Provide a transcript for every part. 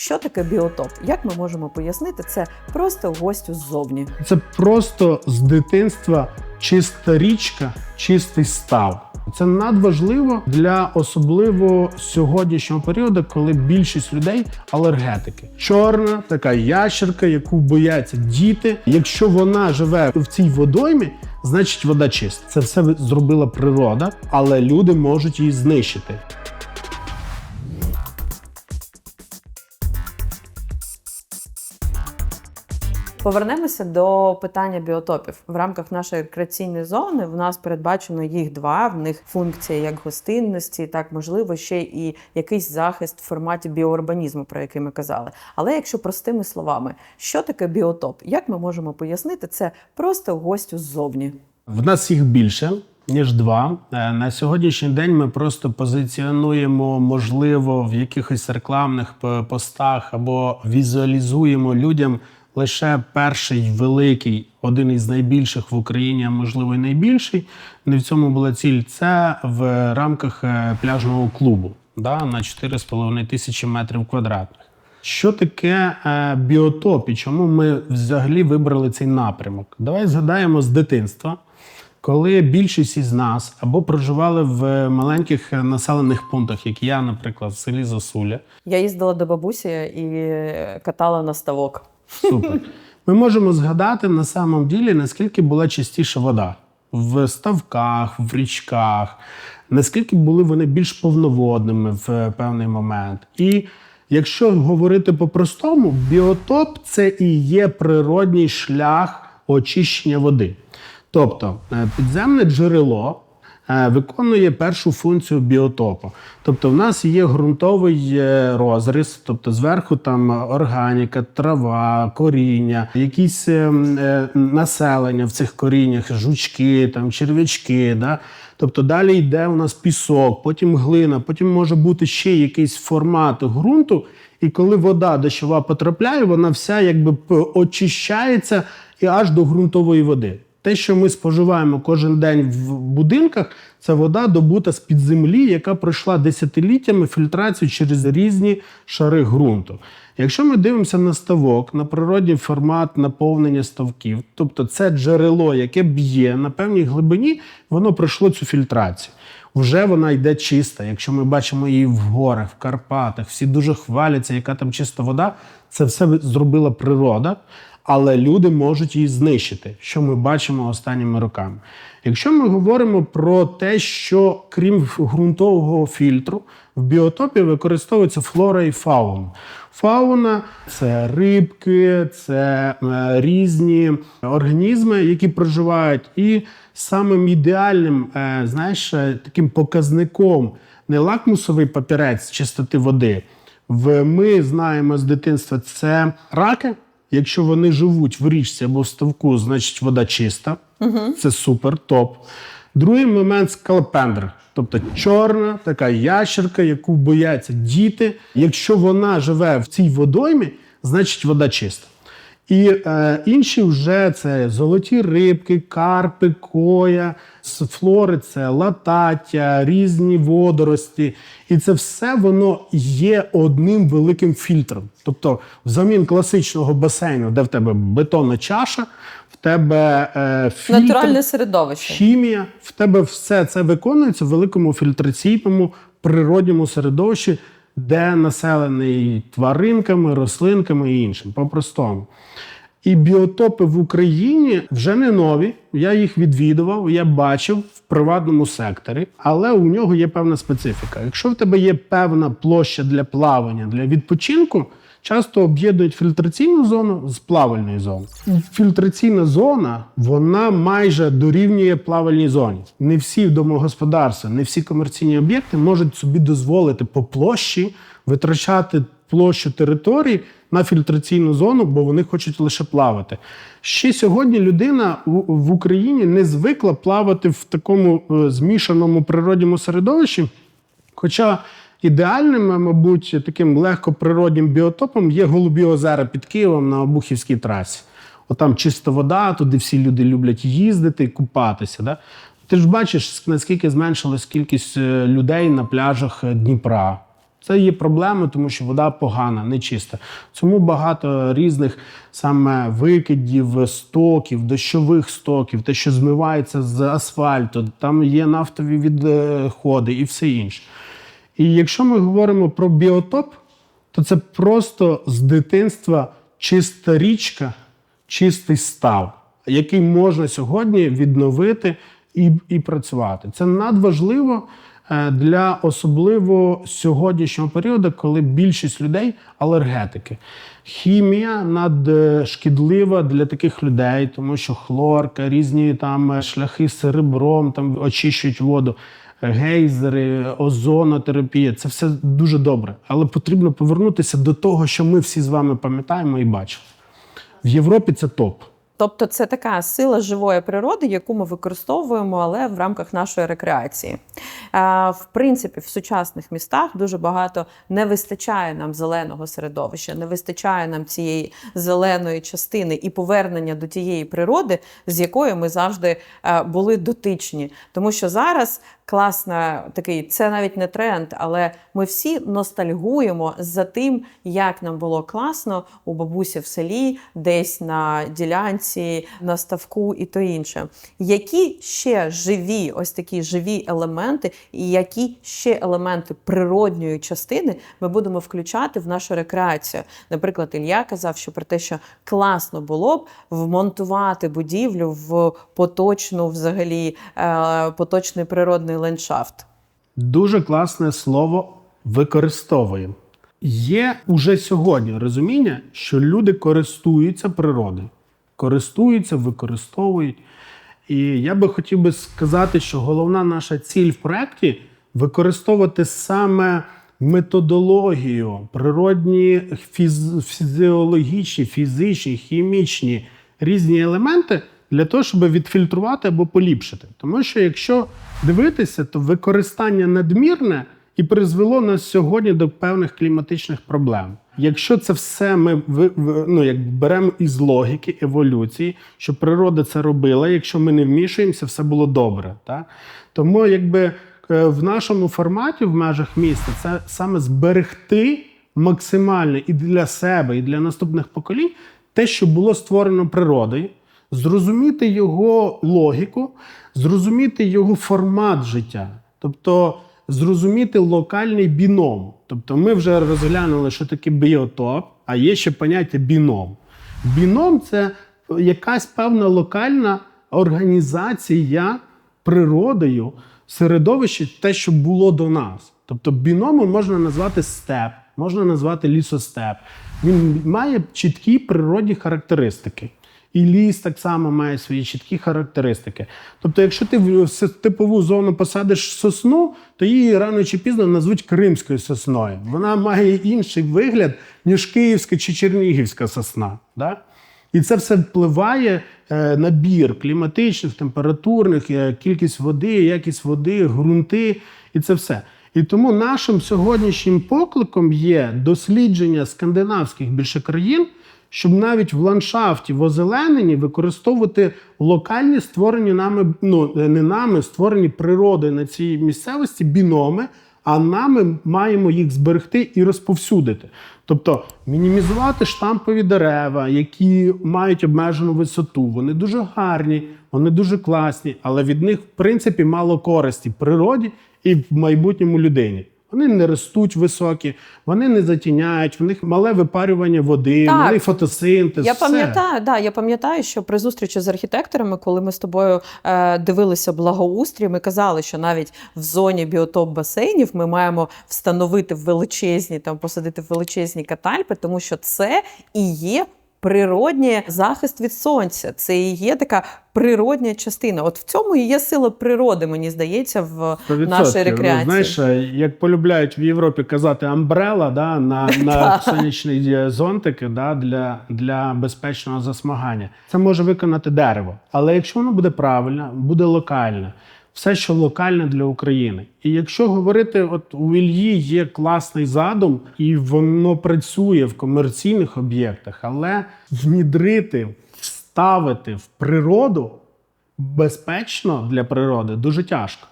Що таке біотоп? Як ми можемо пояснити це просто гостю ззовні? Це просто з дитинства чиста річка, чистий став. Це надважливо для особливо сьогоднішнього періоду, коли більшість людей алергетики. Чорна така ящерка, яку бояться діти. Якщо вона живе в цій водоймі, значить вода чиста. Це все зробила природа, але люди можуть її знищити. Повернемося до питання біотопів. В рамках нашої рекреаційної зони в нас передбачено їх два. В них функція як гостинності, так можливо ще і якийсь захист в форматі біоурбанізму, про який ми казали. Але якщо простими словами, що таке біотоп? Як ми можемо пояснити це просто гостю ззовні? В нас їх більше. Ніж два Е, на сьогоднішній день ми просто позиціонуємо, можливо, в якихось рекламних постах або візуалізуємо людям лише перший великий, один із найбільших в Україні, а можливо, і найбільший. Не в цьому була ціль. Це в рамках е, пляжного клубу да, на 4,5 тисячі метрів квадратних. Що таке е, біотоп і чому ми взагалі вибрали цей напрямок? Давай згадаємо з дитинства, коли більшість із нас або проживали в маленьких е, населених пунктах, як я, наприклад, в селі Засуля. Я їздила до бабусі і катала на ставок. Супер. Ми можемо згадати на самом ділі, наскільки була чистіша вода в ставках, в річках, наскільки були вони більш повноводними в е, певний момент. І якщо говорити по-простому, біотоп це і є природній шлях очищення води. Тобто е, підземне джерело виконує першу функцію біотопу. Тобто, в нас є ґрунтовий е, розріз, тобто зверху там органіка, трава, коріння, якісь е, е, населення в цих коріннях, жучки, там, черв'ячки. Да? Тобто далі йде у нас пісок, потім глина, потім може бути ще якийсь формат ґрунту. І коли вода дощова потрапляє, вона вся якби очищається і аж до ґрунтової води. Те, що ми споживаємо кожен день в будинках, це вода добута з під землі, яка пройшла десятиліттями фільтрацію через різні шари ґрунту. Якщо ми дивимося на ставок, на природній формат наповнення ставків, тобто це джерело, яке б'є на певній глибині, воно пройшло цю фільтрацію. Вже вона йде чиста. Якщо ми бачимо її в горах, в Карпатах, всі дуже хваляться, яка там чиста вода. Це все зробила природа, але люди можуть її знищити, що ми бачимо останніми роками. Якщо ми говоримо про те, що крім ґрунтового фільтру, в біотопі використовується флора і фауна. Фауна це рибки, це е, різні організми, які проживають. І самим ідеальним, е, знаєш, е, таким показником не лакмусовий папірець чистоти води. В, ми знаємо з дитинства це раки. Якщо вони живуть в річці або в ставку, значить вода чиста. Це супер, топ. Другий момент скалопендр. Тобто чорна така ящерка, яку бояться діти. Якщо вона живе в цій водоймі, значить вода чиста. І е, інші вже це золоті рибки, карпи, коя, флори це латаття, різні водорості. І це все воно є одним великим фільтром. Тобто, взамін класичного басейну, де в тебе бетонна чаша, в тебе е, фільтр, Натуральне середовище. хімія, в тебе все це виконується в великому фільтраційному природньому середовищі, де населений тваринками, рослинками і іншим. По-простому. І біотопи в Україні вже не нові. Я їх відвідував, я бачив в приватному секторі, але у нього є певна специфіка. Якщо в тебе є певна площа для плавання, для відпочинку, часто об'єднують фільтраційну зону з плавальною зоною. Фільтраційна зона вона майже дорівнює плавальній зоні. Не всі домогосподарства, не всі комерційні об'єкти можуть собі дозволити по площі витрачати площу території на фільтраційну зону, бо вони хочуть лише плавати. Ще сьогодні людина в Україні не звикла плавати в такому е, змішаному природньому середовищі. Хоча ідеальним, мабуть, таким легкоприроднім біотопом є голубі озера під Києвом на Обухівській трасі. Отам чиста вода, туди всі люди люблять їздити і купатися. Да? Ти ж бачиш, наскільки зменшилась кількість е, людей на пляжах е, Дніпра. Це є проблема, тому що вода погана, нечиста. Тому багато різних саме викидів, стоків, дощових стоків, те, що змивається з асфальту, там є нафтові відходи і все інше. І якщо ми говоримо про біотоп, то це просто з дитинства чиста річка, чистий став, який можна сьогодні відновити і, і працювати. Це надважливо е, для особливо сьогоднішнього періоду, коли більшість людей алергетики. Хімія надшкідлива для таких людей, тому що хлорка, різні там е, шляхи з серебром там очищують воду гейзери, озонотерапія це все дуже добре. Але потрібно повернутися до того, що ми всі з вами пам'ятаємо і бачимо. В Європі це топ. Тобто це така сила живої природи, яку ми використовуємо, але в рамках нашої рекреації. В принципі, в сучасних містах дуже багато не вистачає нам зеленого середовища, не вистачає нам цієї зеленої частини і повернення до тієї природи, з якою ми завжди е, були дотичні. Тому що зараз класна такий, це навіть не тренд, але ми всі ностальгуємо за тим, як нам було класно у бабусі в селі, десь на ділянці, на ставку і то інше. Які ще живі, ось такі живі елементи, і які ще елементи природньої частини ми будемо включати в нашу рекреацію? Наприклад, Ілля казав, що про те, що класно було б вмонтувати будівлю в поточну, взагалі, е, поточний природний ландшафт. Дуже класне слово використовуємо. Є уже сьогодні розуміння, що люди користуються природою, користуються, використовують. І я би хотів би сказати, що головна наша ціль в проєкті використовувати саме методологію, природні фіз- фізіологічні, фізичні, хімічні різні елементи для того, щоб відфільтрувати або поліпшити. Тому що якщо дивитися, то використання надмірне і призвело нас сьогодні до певних кліматичних проблем. Якщо це все ми ну, як беремо із логіки еволюції, що природа це робила, якщо ми не вмішуємося, все було добре. Так? Тому якби е, в нашому форматі в межах міста це саме зберегти максимально і для себе, і для наступних поколінь те, що було створено природою, зрозуміти його логіку, зрозуміти його формат життя. Тобто зрозуміти локальний біном. Тобто ми вже розглянули, що таке біотоп, а є ще поняття біном. Біном це якась певна локальна організація природою середовища, те, що було до нас. Тобто біномом можна назвати степ, можна назвати лісостеп. Він має чіткі природні характеристики. І ліс так само має свої чіткі характеристики. Тобто, якщо ти в типову зону посадиш сосну, то її рано чи пізно назвуть кримською сосною. Вона має інший вигляд, ніж київська чи чернігівська сосна. Да? І це все впливає е, набір кліматичних, температурних, е, кількість води, якість води, ґрунти і це все. І тому нашим сьогоднішнім покликом є дослідження скандинавських більше країн, щоб навіть в ландшафті в озелененні використовувати локальні створені нами, ну не нами, створені природою на цій місцевості біноми, а нами маємо їх зберегти і розповсюдити. Тобто мінімізувати штампові дерева, які мають обмежену висоту. Вони дуже гарні, вони дуже класні, але від них, в принципі, мало користі природі і в майбутньому людині. Вони не ростуть високі, вони не затіняють, в них мале випарювання води, Так. малий фотосинтез. Я пам'ятаю, да, я пам'ятаю, що при зустрічі з архітекторами, коли ми з тобою е, дивилися благоустрій, ми казали, що навіть в зоні біотоп басейнів ми маємо встановити величезні, там посадити величезні катальпи, тому що це і є. Природній захист від сонця, це і є така природня частина. От в цьому і є сила природи, мені здається, в 100%. нашій рекреації. Ну, знаєш, е, як полюбляють в Європі казати амбрела да, на, на сонячні е, зонтики да, для, для безпечного засмагання. Це може виконати дерево. Але якщо воно буде правильне, буде локальне, все, що локальне для України. І якщо говорити, от у Ільї є класний задум, і воно працює в комерційних об'єктах, але внідрити, вставити в природу безпечно для природи дуже тяжко.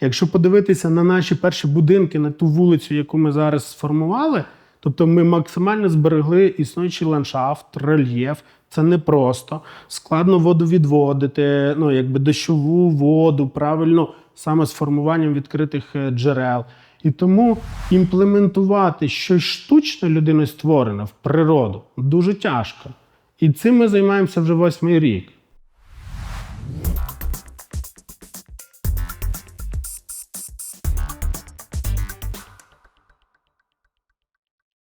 Якщо подивитися на наші перші будинки, на ту вулицю, яку ми зараз сформували, тобто ми максимально зберегли існуючий ландшафт, рельєф. Це непросто. Складно воду відводити, ну якби дощову воду, правильно саме з формуванням відкритих е, джерел. І тому імплементувати щось штучне людиною створене в природу дуже тяжко. І цим ми займаємося вже восьмий рік.